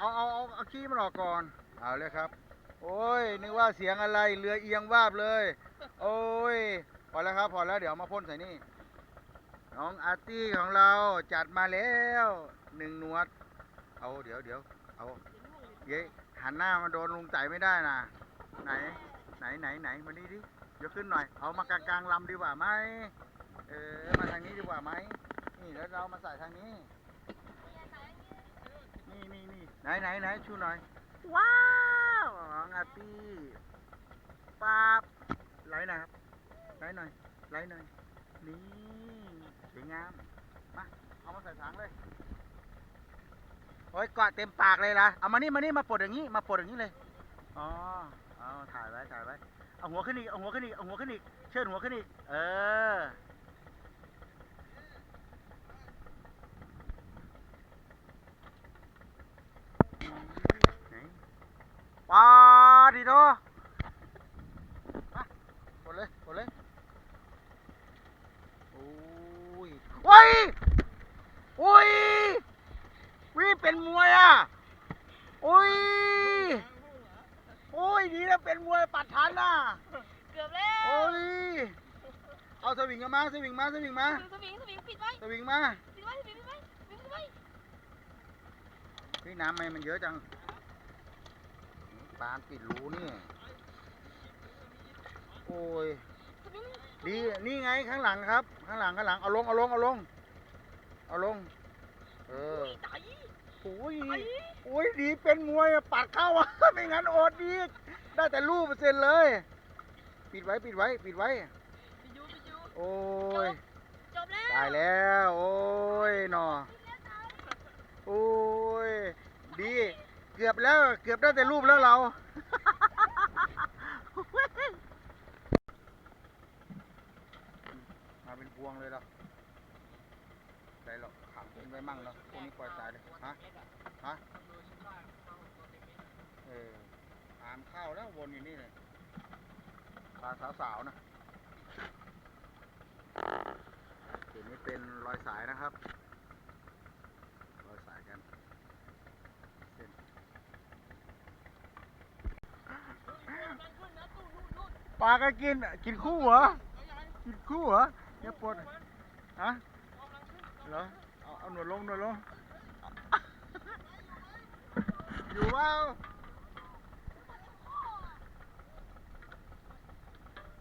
เอาเอาเอาเอาขี้มันออกก่อน เอาเลยครับ โอ้ย นึกว่าเสียงอะไร เรือเอียงวาบเลย โอ้ย พอแล้วครับ พอแล้ว เดี๋ยวมาพ่นใส่นี่ น้องอาร์ตี้ของเราจัดมาแล้วหนึ่งหนวด เอาเดี๋ยวเดี๋ยวเอา เย้หันหน้ามาโดนลุงไต่ไม่ได้นะไหน ไหนไหนไหนมานี่ดิยกขึ้นหน่อย เอามากลางกลางๆลำดีกว่าไหมเออ มาทางนี้ดีกว่าไหม นี่แล้วเรามาใส่ทางนี้ นี่นี่นี่ไหนไหนไหนชูหน่อย ว้าวน้องอาร์ตี้ป๊าบไหลหน่อยครับไหลหน่อยไหลหน่อย นี่สวยงาม มา เอามาใส่ถังเลย โอ้ยเกาะเต็มปากเลยล่ะ เอามานี่มานี่มาปลดอย่างนี้ มาปลดอย่างนี้เลย อ๋อ เอาถ่ายไว้ถ่ายไว้ เอาหัวขึ้นอีก เอาหัวขึ้นอีก เอาหัวขึ้นอีก เชิดหัวขึ้นอีก เออ ไหนปาดิโดมากดเลยกดเลย โอ้ยโอ้ยโอ้ยวิเป็นมวยอะ โอ้ย โอ้ยดีแล้วเป็นมวยปัดทันน่ะ เกือบแล้ว โอ้ย เอาสวิงกันมา สวิงมาสวิงมาสวิงสวิงปิดไว้สวิงมาปิดไว้ปิดไว้ปิดไว้นี่น้ำไม่มันเยอะจังปานปิดรูนี่ โอ้ยสวิงดีนี่ไงข้างหลังครับ ข้างหลังข้างหลังเอาลงเอาลงเอาลงเอาลง เออไต่โอ้ยไต่โอ้ยดีเป็นมวยอะปัดเข้าอะไม่งั้นอดดีได้แต่รูปเปอร์เซ็นต์เลย ปิดไว้ปิดไว้ ปิดไว้ปิดยูปิดยู โอ้ย จบแล้วตายแล้ว โอ้ยหนอโอ้ย ดี เกือบแล้ว เกือบได้แต่รูปแล้วเรา มาเป็นพวงเลยเหรอใจหรอกขังเป็นไว้มั่งแล้วพวกนี้ปล่อยตายเลย ฮะ ฮะ เออตามเข้าแล้ววนอยู่นี่เลย ปลาสาวๆนะ เดี๋ยวนี้เป็นรอยสายนะครับ รอยสายกันเส้นปลาก็กินกินคู่เหรอ กินคู่เหรออย่าปวดฮะเหรอเอาเอาหนวดลงหนวดลง อยู่เปล่า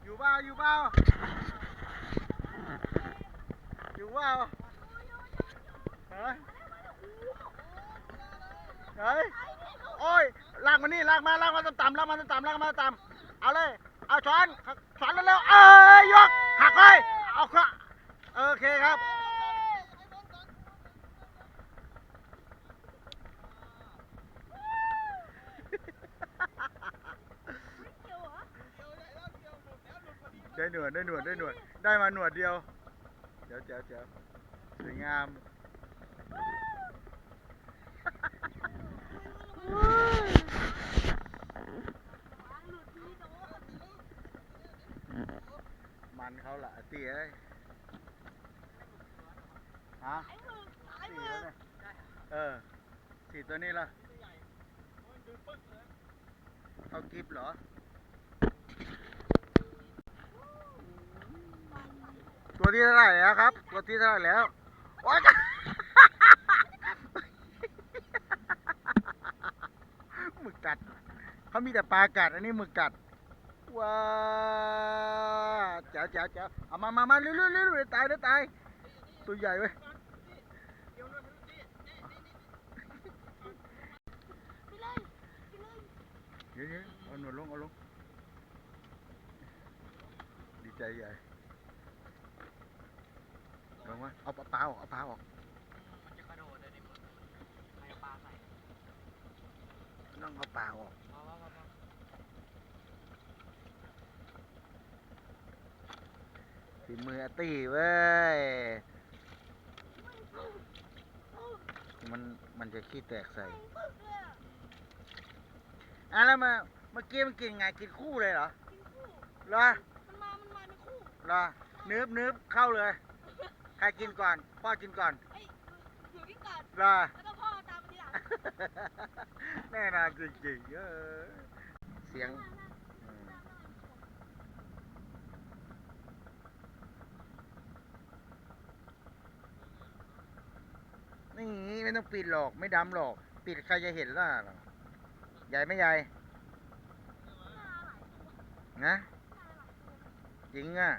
อยู่เปล่าอยู่เปล่า อยู่เปล่าฮะเฮ้ยโอ้ยลากมานี่ลากมาลากมาต่ำๆลากมาต่ำๆลากมาต่ำๆเอาเลย เอาช้อนช้อนเร็วๆเอ้ยยกหักเลยเอาครับโอเคครับได้หนวดได้หนวดได้หนวดได้มาหนวดเดียว เดี๋วเดี๋วเดี๋วสวยงามมันเขาละเตี้ยเอ้ยฮะสี่มือแล้วเนี่ยเออสี่ตัวนี้ละเอากิฟเหรอ ตัวที่เท่าไหร่แล้วครับ ตัวที่เท่าไหร่แล้วโอ๊ยหมึกกัดเขามีแต่ปลากัดอันนี้หมึกกัดว้าเจ๋วเจ๋วเจ๋วเอามามามาเร็วเร็วเร็วเดี๋ยตายเดี๋ยตายตัวใหญ่เว้ยเลยไปเลยเดี๋ยเดี๋ยเอาหนวดลงเอาลงดีใจใหญ่ ลงมาเอาปลาเปล่าเอาปลาออกมันจะกระโดดเลยดิใครเอาปลาใส่ต้องเอาปลาออกมามามามาฝีมืออาร์ตี้เว้ย มันมันจะขี้แตกใส่ปึ๊กเลยอะอะแล้วมาเมื่อกี้มันกินไงกินคู่เลยเหรอกินคู่เหรอมันมา มันมาเป็นคู่เหรอเนื้อเนื้อเข้าเลย ใครกินก่อน พ่อกินก่อนไอ้ถือกิ้งก่อนเหรอแล้วก็พ่อตามมาทีหลังแน่นอนจริงๆเออเสียงอืมนี่ไม่ต้องปิดหรอกไม่ดำหรอก ปิดใครจะเห็นล่ะใหญ่ไหมใหญ่นะจริงอะ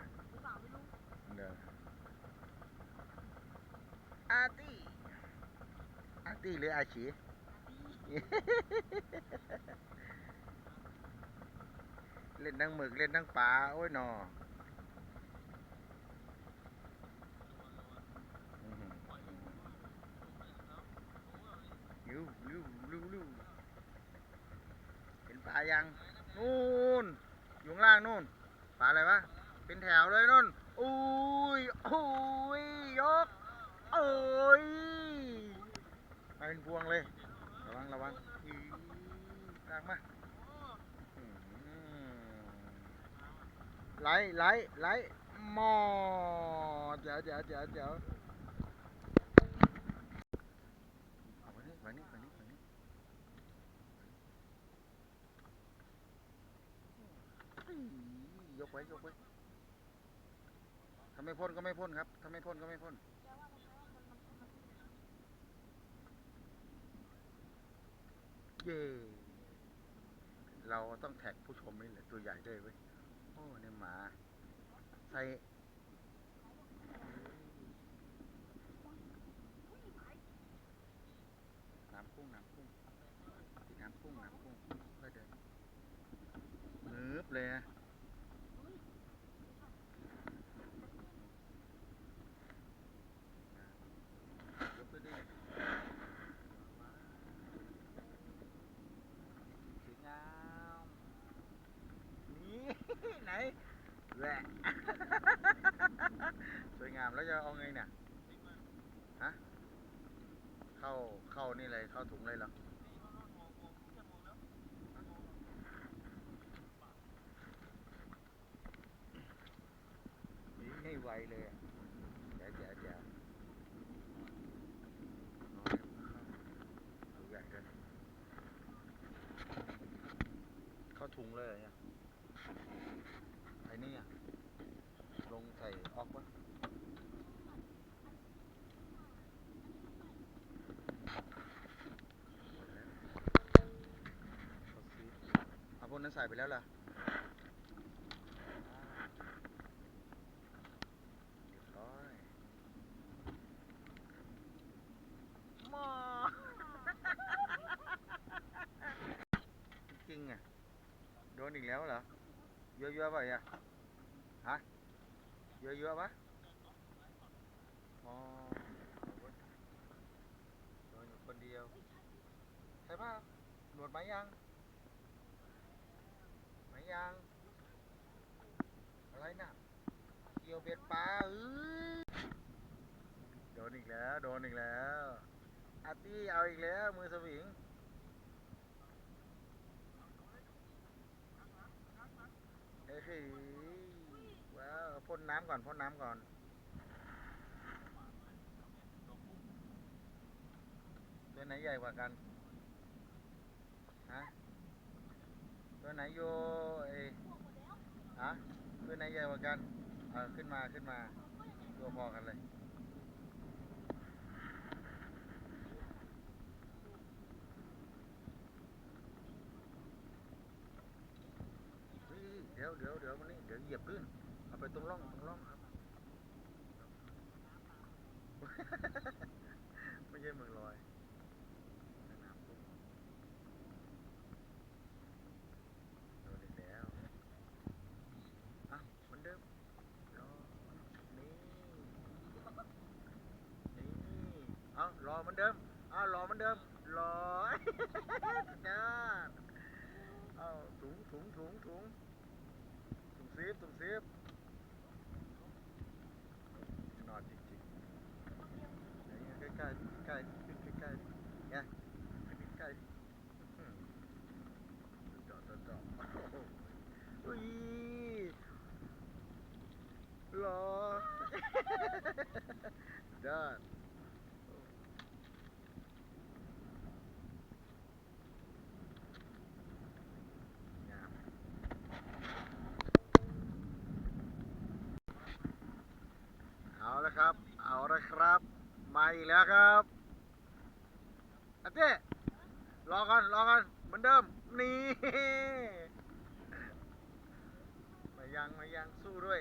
เดี๋ยว อาร์ตี้อาร์ตี้หรืออาชีเล่นทั้งหมึกเล่นทั้งปลาโอ้ยหนออื้อหือยูยูยูยูเห็นปลายังนู่นอยู่ข้างล่างนู่นปลาอะไรวะ เป็นแถวเลยนู่นอุ้ยอุ้ยยก โอ้ยมาเป็นพวงเลย ระวังระวังอีลากมาอื้อหือไหลไหลไหลหมอเจ๋วเจ๋วเจ๋วเจ๋วเอามานี่มานี่มานี่มานี่อื้อยกไว้ยกไว้ถ้าไม่พ่นก็ไม่พ่นครับถ้าไม่พ่นก็ไม่พ่นเย่ เย่เราต้องแท็กผู้ชมนี่แหละตัวใหญ่ด้วยเว้ย โอ้เนี่ยหมาใส่น้ำพุ่งน้ำพุ่งติดน้ำพุ่งน้ำพุ่งค่อยเดินเนืบเลยนะยกไปดิสวยงามนี่ ไหนแหวะ สวยงาม แล้วจะเอาไงเนี่ย ฮะ เข้า เข้านี่เลย เข้าถุงเลยเหรอนี่ให้ไวเลยอะเดี๋ยวเดี๋ยวเดี๋ยวเอาให้มันเข้าเอาใหญ่เลยเข้าถุงเลยเหรอเนี่ยไอ้นี่อะ ลงใส่ออกวะหมดแล้วเขาซีดเอาพวกนั้น ใส่ไปแล้วเหรอเรียบร้อยหมอจริงอะโดนอีกแล้วเหรอ เยอะๆไปอะ ฮะ เยอะๆปะอ๋อเอาเว้ยโดนอยู่คนเดียว ใช่ปะหนวดไหมยัง ยังอะไรน่ะ เกี่ยวเบ็ดปลาเอ้ยโดนอีกแล้ว โดนอีกแล้วอาร์ตี้เอาอีกแล้ว มือสวิงเฮ้ยว้าวพ่นน้ำก่อนพ่นน้ำก่อนตัวไหนใหญ่กว่ากัน ฮะ ตัวไหนโยเอยฮะตัวไหนใหญ่กว่ากันเออขึ้นมาขึ้นมาตัวพอกันเลยเดี๋ยวเดี๋ยวเดี๋ยวมันนี่เดี๋ยวเหยียบลื่นเอาไปตรงร่องตรงร่องครับ ไม่ใช่เมืองลอยสนามกุ้งโดนอีกแล้วอะเหมือนเดิมรอนี่นี่เอารอเหมือนเดิมเอารอเหมือนเดิมรอจ้าเอาถุงถุงถุงถุงถุงซีฟถุงซีฟนอนจริงๆไหนใกล้ๆใกล้ๆขึ้นใกล้ๆเนี่ยใกล้ๆจอดจอดจอดโอ้โหล่อุ้ยรอ ได้ อีกแล้วครับอาเจ้รอกันรอกันเหมือนเดิม นี่มายังมายังสู้ด้วย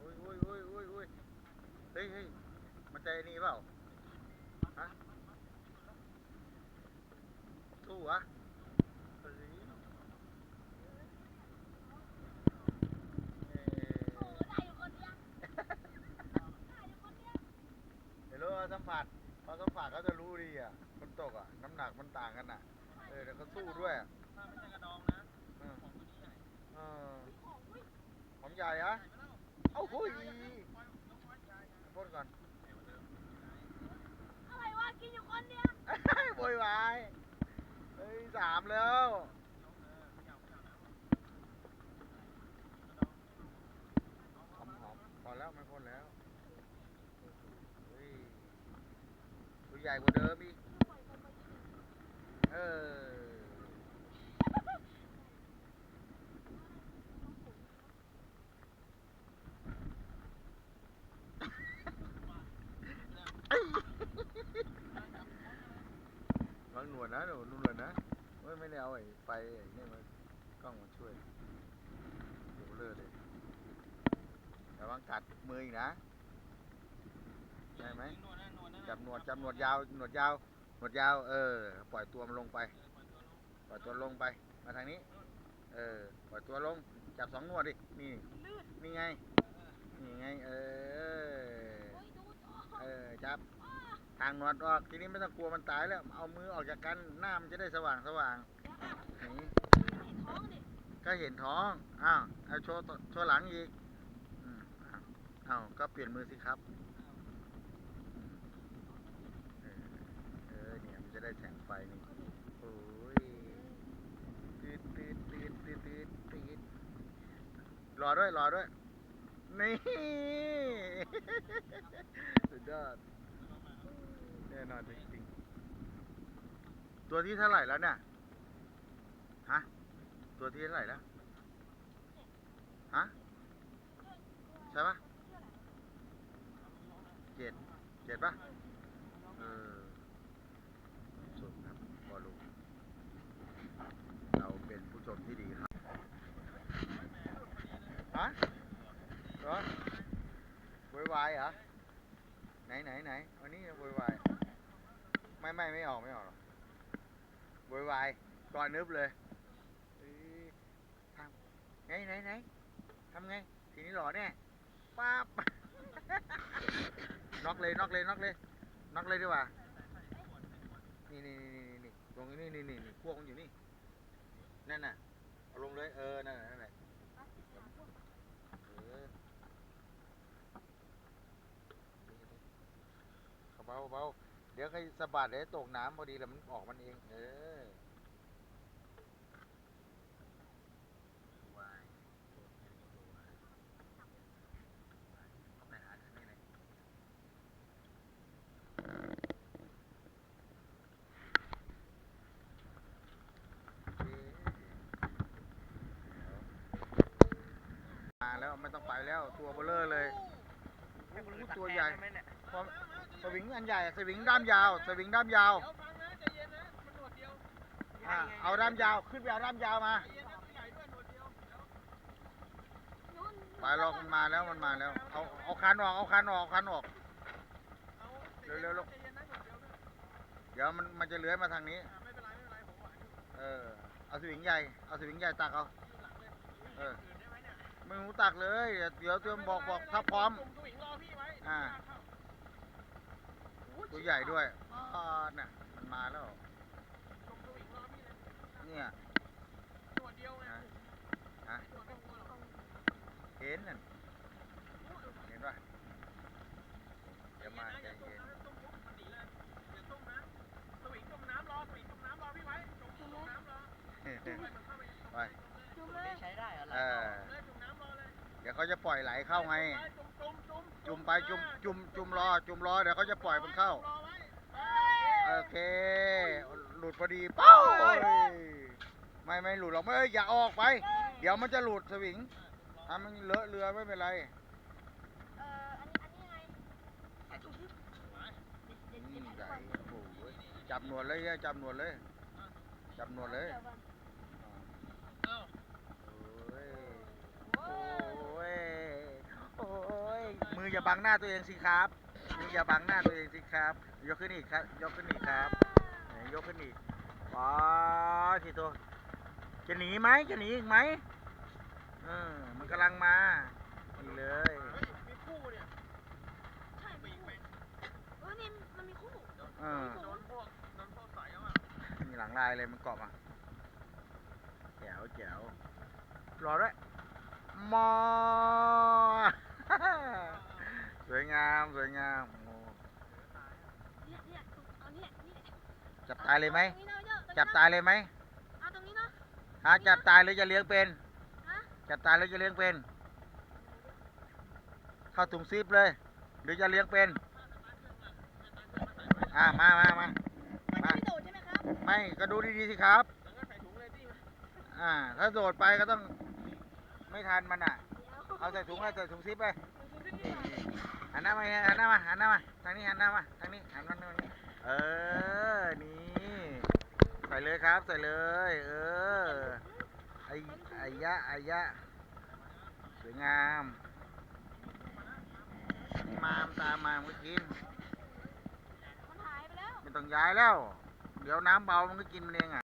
อุ้ยอุ้ยอุ้ยอุ้ยอุ้ยเฮ้ยเฮ้ยมันใจนี่เปล่าฮะสู้วะเฮ้ยเอ่ โอ้ อ ได้อยู่คนเดียวได้อยู่คนเดียว เดี๋ ยวเราสัมผัสพอสัมผัสเขาจะรู้ดีอะคนตกอะ น้ำหนักมันต่างกันอะ เออเดี๋ยวเขาสู้ด้วยอะถ้าไม่ใช่กระดองนะเออของตัวนี้ใหญ่เออของอุ้ยของใหญ่อะเอ้าหุยพ่นก่อน อะไรวะกินอยู่คนเดียว โวยวายเฮ้ยสามแล้ว หอมหอมพอแล้วไม่พ่นแล้วเฮ้ยตัวให ญ่กว่าเดิมอีกเออวางหนวดนะหนูหนวดนะเฮ้ยไม่ได้เอาไอ้ไฟไอ้นี่มากล้องมาช่วยเดี๋ยวเลือดเลยระวังกัดมืออีกนะ ได้ไหม จับหนวดจับหนวดยาวหนวดยาวหนวดยาว เออ ปล่อยตัวมันลงไปปล่อยตัวลงไปมาทางนี้ เออ ปล่อยตัวลง จับสองหนวดดินี่นี่ไงนี่ไง เออเออจับทางหนวดออกทีนี้ไม่ต้องกลัวมันตายแล้ว เอามือออกจากกันหน้ามันจะได้สว่างสว่างนี่ก็เห็นท้องอ้าวเอาโชว์โชว์หลังอีกอ้าวก็เปลี่ยนมือสิครับเออเออเนี่ยมัน จะได้แสงไฟนี่โอ้ยตืดตืดตืดตืดตืดตืดรอด้วยรอด้วย นี่ สุดยอดแน่นอนจริงๆตัวที่เท่าไหร่แล้วเนี่ย ฮะ ตัวที่เท่าไหร่แล้ว ฮะ ใช่ปะเจ็ด เจ็ดปะเออสุดครับบอลลูนเราเป็นผู้ชมที่ดีครับ ฮะเหรอโวยวายเหรอ ไหนไหนไหนวันนี้โวยวายไม่ไม่ไม่ออกไม่ออกหรอกโวยวายก่อนนึบเลยเอ้ยทำไหนไหนไหนทำไงทีนี้หล่อแน่ป๊าบน็อกเลยน็อกเลยน็อกเลยน็อกเลยดีกว่านี่นี่นี่นี่นี่ตรงนี้นี่นี่นี่นี่พวกมันอยู่นี่นั่นน่ะเอาลงเลยเออนั่นน่ะนั่นแหละเออ เบาเบาเดี๋ยวใครสะบัดเดี๋ยวตกน้ำพอดีแล้วมันออกมันเอง เออวายเอาไปหาที่นี่เลยโอเคมาแล้วไม่ต้องไปแล้วตัวเบลเลอร์เลยให้คนอื่นตัวตักใหญ่แทนได้ไหมเนี่ยพอส วิงอันใหญ่สวิงด้ามยาว สวิงด้ามยาวเอะเอาด้ามยาวขึ้นไปเอาด้ามยาวมาใจเย็นนะตัวใหญ่ด้วยหนวดเดียวเดี๋ยวนู่นไปรอกมันมาแล้วมันมาแล้วเอาเอาคันออกเอาคันออกเอาคันออกเอาเร็วๆลูกเดี๋ยวมันมันจะเลื้อยมาทางนี้เออเอาสวิงใหญ่เอาสวิงใหญ่ตักเอาเออได้ไหมเนี่ยไม่รู้ตักเลย เดี๋ยวเตรียมบอกบอกถ้าพร้อมอ่า ตัวใหญ่ด้วยอ่าน่ะมันมาแล้วจุ่มสวิงรอพี่เลยเนี่ยหนวดเดียวไงฮะฮะหนวดไม่หัวหรอกเห็นนั่นเห็นป่ะเดี๋ยวมาใจอย่าเย็นต้มนะต้มปุ๊บมันหนีเลยอย่าต้มนะสวิงต้มน้ำรอสวิงต้มน้ำรอพี่ไว้จุ่มต้มน้ำรอจุ่มไปมันเข้าไปไปดูเลยใช้ได้อะไรเออเลยจุ่มน้ำรอเลยเดี๋ยวเขาจะปล่อยไหลเข้าไงจุ่มจุ่มจุ่มจุ่มไปจุ่มจุ่มจุ่มรอ จุ่มรอเดี๋ยวเขาจะปล่อยมันเข้ารอไว้โอเค หลุดพอดีเป้าไม่ไม่หลุดหรอกไม่เอ้ยอย่าออกไป เดี๋ยวมันจะหลุดสวิงถ้ามันเลอะเรือไม่เป็นไรเอ่ออันนี้อันนี้ไงไอ้จุ่มเด็จับหนวดเลยเฮียจับหนวดเลย จับหนวดเลย ดี๋วก่อน เอ้า โอ้ย โอ้ โอ้ย โอ้ย มื ออย่าบังหน้าตัวเองสิครับ มืออย่าบังหน้าตัวเองสิครับ ยกขึ้นอีกครับ ยกขึ้นอีกครับไหนยกขึ้นอีกว้าทีตัว จะหนีไหมจะหนีอีกไหมเออมันกำลังมานี่เลยเฮ้ยมีคู่เนี่ยใช่ปีมีกคู่ไปเออนี่มันมีคู่เออโดนพวกโดนพวกใส่เอาอะมีหลังลายเลยมันเกาะมาแจ๋วแจ๋วรอด้วยมอสวย งามสวยงามโอ้เนี่ยเนี่ยเอาเนี่ยนี่จับตายเลยไหม ตรงนี้นะเยอะตรงนี้นะจับตายเลยไหมเอาตรงนี้เนาะฮะจับตายหรือจะเลี้ยงเป็น ฮะจับตายหรือจะเลี้ยงเป็น เข้าถุงซิปเลย หรือจะเลี้ยงเป็น อะมามามา มันไม่โดดใช่ไหมครับไม่ก็ดูดีๆสิครับแล้วก็ใส่ถุงเลยที่อ่า ถ้าโดดไปก็ต้องไม่ทันมันอะดี๋ยวเอาใส่ถุงเลยใส่ถุงซิปไป มันคือที่นี่นี่นี่ หันหน้ามาหันหน้ามาหันหน้ามาทางนี้หันหน้ามาทางนี้หันมาทางนี้เออนี่ใส่เลยครับใส่เลย เออไอ้ไอ้ยะไอ้ยะสวยงามมามตามมาเมื่อกี้มันหายไปแล้วไม่ต้องย้ายแล้ว เดี๋ยวน้ำเบามันก็กินมันเองอะ